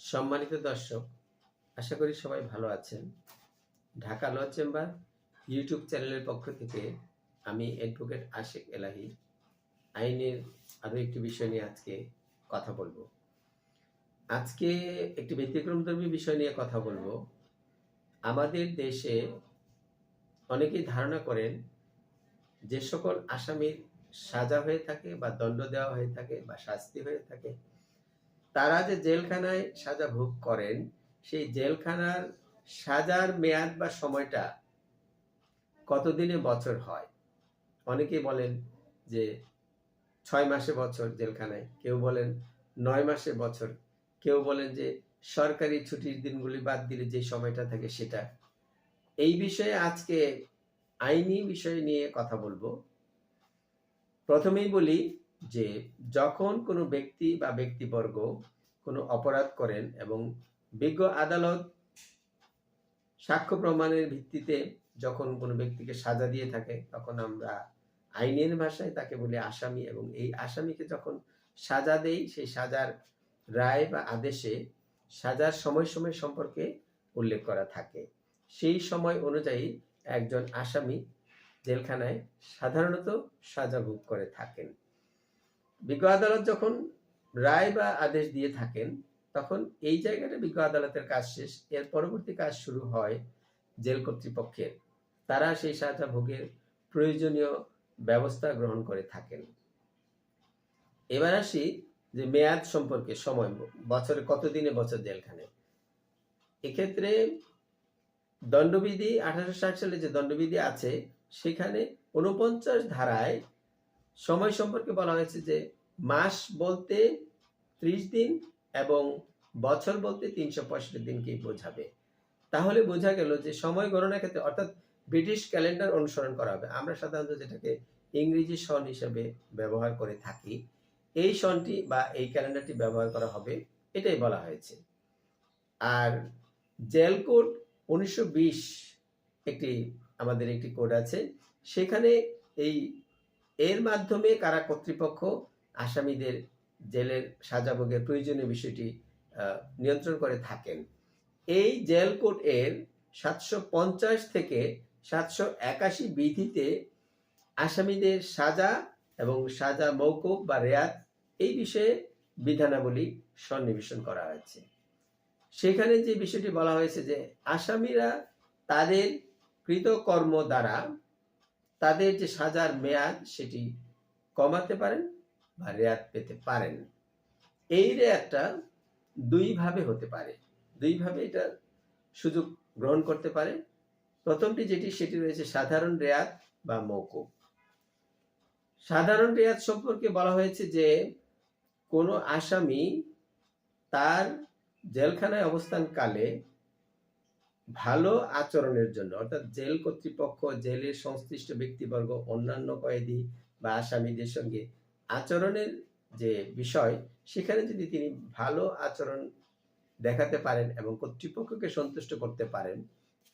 সম্মানিত দর্শক, আশা করি সবাই ভালো আছেন। ঢাকা ল চেম্বার ইউটিউব চ্যানেলের পক্ষ থেকে আমি অ্যাডভোকেট আশেক এলাহি আইনের আরও একটি বিষয় নিয়ে আজকে কথা বলব। আজকে একটি ব্যতিক্রমধর্মী বিষয় নিয়ে কথা বলব। আমাদের দেশে অনেকেই ধারণা করেন যে সকল আসামির সাজা হয়ে থাকে বা দণ্ড দেওয়া হয়ে থাকে বা শাস্তি হয়ে থাকে তারা যে জেলখানায় সাজা ভোগ করেন, সেই জেলখানার সাজার মেয়াদ বা সময়টা কতদিনে বছর হয়? অনেকেই বলেন যে ছয় মাসে বছর জেলখানায়, কেউ বলেন নয় মাসে বছর, কেউ বলেন যে সরকারি ছুটির দিনগুলি বাদ দিলে যে সময়টা থাকে সেটা। এই বিষয়ে আজকে আইনি বিষয় নিয়ে কথা বলব। প্রথমেই বলি যে যখন কোনো ব্যক্তি বা ব্যক্তিবর্গ কোনো অপরাধ করেন এবং বিজ্ঞ আদালত সাক্ষ্য প্রমাণের ভিত্তিতে যখন কোনো ব্যক্তিকে সাজা দিয়ে থাকে, তখন আমরা আইনের ভাষায় তাকে বলি আসামি এবং এই আসামিকে যখন সাজা দেই, সেই সাজার রায় বা আদেশে সাজার সময় সময় সম্পর্কে উল্লেখ করা থাকে। সেই সময় অনুযায়ী একজন আসামি জেলখানায় সাধারণত সাজা ভোগ করে থাকেন। বিজ্ঞ আদালত যখন রায় বা আদেশ দিয়ে থাকেন, তখন এই জায়গাটা বিজ্ঞ আদালতের কাজ শেষ, এর পরবর্তী কাজ শুরু হয় জেল কর্তৃপক্ষের। তারা সেই সাজা ভোগের প্রয়োজনীয় ব্যবস্থা গ্রহণ করে থাকেন। এবার আসি যে মেয়াদ সম্পর্কে সময়, বছরে, কতদিনে বছর জেলখানে? এক্ষেত্রে দণ্ডবিধি আঠারোশো ষাট সালে যে দণ্ডবিধি আছে, সেখানে উনপঞ্চাশ ধারায় সময় সম্পর্কে বলা হয়েছে যে মাস বলতে ত্রিশ দিন এবং বছর বলতে তিনশো পঁয়ষট্টি দিনকেই বোঝাবে। তাহলে বোঝা গেল যে সময় গণনার ক্ষেত্রে অর্থাৎ ব্রিটিশ ক্যালেন্ডার অনুসরণ করা হবে। আমরা সাধারণত যেটাকে ইংরেজি সন হিসেবে ব্যবহার করে থাকি। এই সনটি বা এই ক্যালেন্ডারটি ব্যবহার করা হবে, এটাই বলা হয়েছে। আর জেল কোড উনিশশো বিশ একটি, আমাদের একটি কোড আছে। সেখানে এই এর মাধ্যমে কারা কর্তৃপক্ষ আসামিদের জেলের সাজা ভোগের প্রয়োজনীয় বিষয়টি নিয়ন্ত্রণ করে থাকেন। এই জেল কোড এর সাতশো পঞ্চাশ থেকে সাতশো একাশি বিধিতে আসামিদের সাজা এবং সাজা মৌকুব বা রেয়াত এই বিষয়ে বিধানাবলী সন্নিবেশন করা হয়েছে। সেখানে যে বিষয়টি বলা হয়েছে যে, আসামিরা তাদের কৃতকর্ম দ্বারা তাদের যে সাজার মেয়াদ সেটি কমাতে পারেন বা রেয়াত পেতে পারেন। এই রেয়াতটা দুইভাবে হতে পারে। দুইভাবে এটা সুযোগ গ্রহণ করতে পারে। প্রথমটি যেটি, সেটি রয়েছে সাধারণ রেয়াত বা মৌকুব সাধারণ রেয়াত সম্পর্কে বলা হয়েছে যে, কোনো আসামি তার জেলখানায় অবস্থানকালে ভালো আচরণের জন্য, অর্থাৎ জেল কর্তৃপক্ষ, জেলের সংশ্লিষ্ট ব্যক্তিবর্গ, অন্যান্য কয়েদি বা আসামিদের সঙ্গে আচরণের যে বিষয়, সেখানে যদি তিনি ভালো আচরণ দেখাতে পারেন এবং কর্তৃপক্ষকে সন্তুষ্ট করতে পারেন,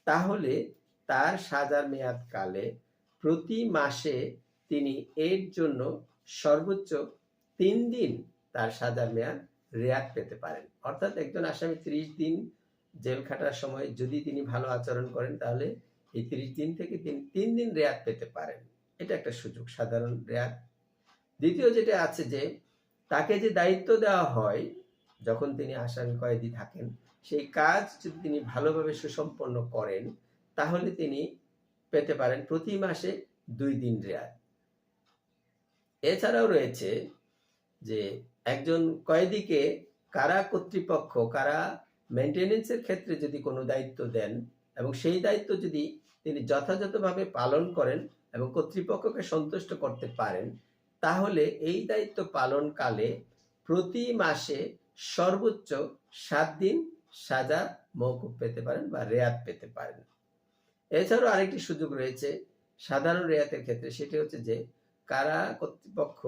তাহলে তার সাজার মেয়াদ কালে প্রতি মাসে তিনি এর জন্য সর্বোচ্চ তিন দিন তার সাজার মেয়াদ রেয়াত পেতে পারেন। অর্থাৎ একজন আসামি ত্রিশ দিন জেল খাটার সময় যদি তিনি ভালো আচরণ করেন, তাহলে এই ত্রিশ দিন থেকে তিনি, তিন দিন রেয়াত পেতে পারেন। এটা একটা সুযোগ, সাধারণ রেয়াত। দ্বিতীয় যেটা আছে যে, তাকে যে দায়িত্ব দেওয়া হয়, যখন তিনি আসামি কয়েদি থাকেন, সেই কাজ যদি তিনি ভালোভাবে সুসম্পন্ন করেন, তাহলে তিনি পেতে পারেন প্রতি মাসে দুই দিন রেয়াত। এছাড়াও রয়েছে যে, একজন কয়েদিকে কারা কর্তৃপক্ষ, কারা মেনটেনেন্সের ক্ষেত্রে যদি কোনো দায়িত্ব দেন এবং সেই দায়িত্ব যদি তিনি যথাযথভাবে পালন করেন এবং কর্তৃপক্ষকে সন্তুষ্ট করতে পারেন, তাহলে এই দায়িত্ব পালনকালে প্রতি মাসে সর্বোচ্চ সাত দিন সাজা মৌকুব পেতে পারেন বা রেয়াত পেতে পারেন। এছাড়াও আরেকটি সুযোগ রয়েছে সাধারণ রেয়াতের ক্ষেত্রে, সেটি হচ্ছে যে কারা কর্তৃপক্ষ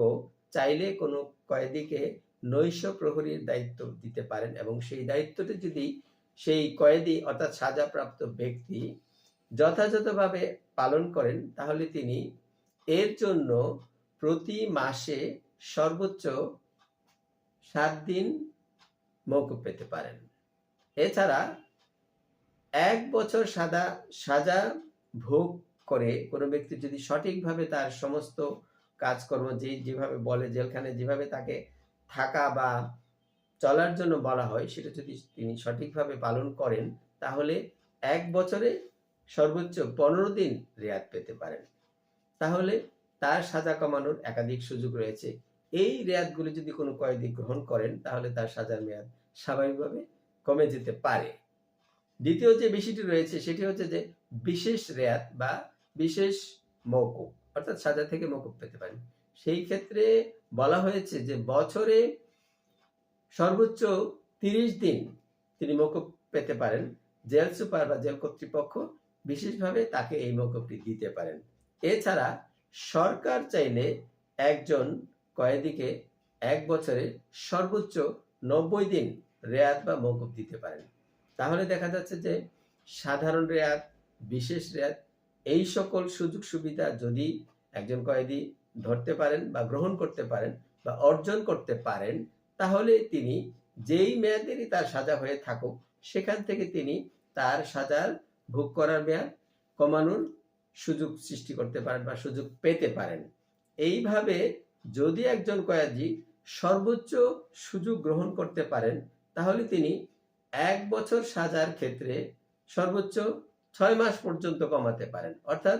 চাইলে কোনো কয়েদিকে নৈশ প্রহরীর দায়িত্ব দিতে পারেন এবং সেই দায়িত্বটি যদি সেই কয়েদি অর্থাৎ সাজাপ্রাপ্ত ব্যক্তি যথাযথভাবে পালন করেন, তাহলে তিনি এর জন্য প্রতি মাসে সর্বোচ্চ সাত দিন মৌকুব পেতে পারেন। এছাড়া এক বছর সাদা সাজা ভোগ করে কোনো ব্যক্তি যদি সঠিকভাবে তার সমস্ত কাজকর্ম যে যেভাবে বলে জেলখানে যেভাবে তাকে থাকা বা চলার জন্য বলা হয়, সেটা যদি তিনি সঠিকভাবে পালন করেন, তাহলে এক বছরে সর্বোচ্চ পনেরো দিন রেয়াত পেতে পারেন। তাহলে তার সাজা কমানোর একাধিক সুযোগ রয়েছে। এই রেয়াতগুলি যদি কোনো কয়েদি গ্রহণ করেন, তাহলে তার সাজার মেয়াদ স্বাভাবিকভাবে কমে যেতে পারে। দ্বিতীয় যে বিষয়টি রয়েছে, সেটি হচ্ছে যে বিশেষ রেয়াত বা বিশেষ মৌকুব অর্থাৎ সাজা থেকে মৌকুব পেতে পারেন। সেই ক্ষেত্রে বলা হয়েছে যে বছরে সর্বোচ্চ তিরিশ দিন তিনি মৌকুব পেতে পারেন, জেল সুপার বা জেল কর্তৃপক্ষ বিশেষভাবে তাকে এই মৌকুবটি দিতে পারেন। এছাড়া সরকার চাইলে একজন কয়েদিকে এক বছরে সর্বোচ্চ নব্বই দিন রেয়াত বা মৌকুব দিতে পারেন। তাহলে দেখা যাচ্ছে যে সাধারণ রেয়াত, বিশেষ রেয়াত, এই সকল সুযোগ সুবিধা যদি একজন কয়েদি ধরতে পারেন বা গ্রহণ করতে পারেন বা অর্জন করতে পারেন, তাহলে তিনি যেই মেয়াদেরই তার সাজা হয়ে থাকুক, সেখান থেকে তিনি তার সাজার ভোগ করার মেয়াদ কমানোর সুযোগ সৃষ্টি করতে পারেন বা সুযোগ পেতে পারেন। এইভাবে যদি একজন কয়েদি সর্বোচ্চ সুযোগ গ্রহণ করতে পারেন, তাহলে তিনি এক বছর সাজার ক্ষেত্রে সর্বোচ্চ ছয় মাস পর্যন্ত কমাতে পারেন। অর্থাৎ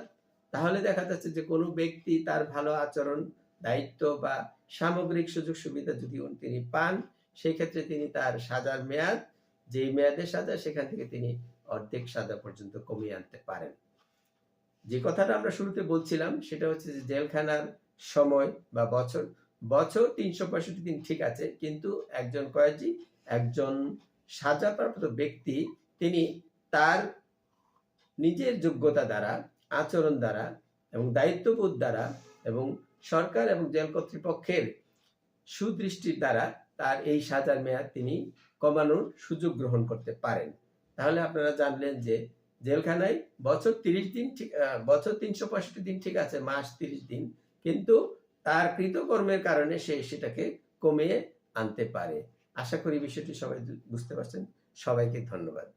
তাহলে দেখা যাচ্ছে যে কোনো ব্যক্তি তার ভালো আচরণ, দায়িত্ব বা সামগ্রিক সুযোগ সুবিধা যদি তিনি পান সেই ক্ষেত্রে তিনি তার সাজার মেয়াদ, যেই মেয়াদে সাজা, সেখান থেকে তিনি অর্ধেক সাজা পর্যন্ত কমিয়ে আনতে পারেন। যে কথাটা আমরা শুরুতে বলছিলাম, সেটা হচ্ছে যে জেলখানার সময় বা বছর বছর তিনশো পঁয়ষট্টি দিন ঠিক আছে, কিন্তু একজন কয়েদি, একজন সাজাপ্রাপ্ত ব্যক্তি, তিনি তার নিজের যোগ্যতা দ্বারা আচরণ দ্বারা এবং দায়িত্ববোধ দ্বারা এবং সরকার এবং জেল কর্তৃপক্ষের সুদৃষ্টির দ্বারা তার এই সাজার মেয়াদ তিনি কমানোর সুযোগ গ্রহণ করতে পারেন। তাহলে আপনারা জানলেন যে জেলখানায় বছর তিরিশ দিন ঠিক বছর তিনশো পঁয়ষট্টি দিন ঠিক আছে, মাস তিরিশ দিন, কিন্তু তার কৃতকর্মের কারণে সে সেটাকে কমিয়ে আনতে পারে। আশা করি বিষয়টি সবাই বুঝতে পারছেন। সবাইকে ধন্যবাদ।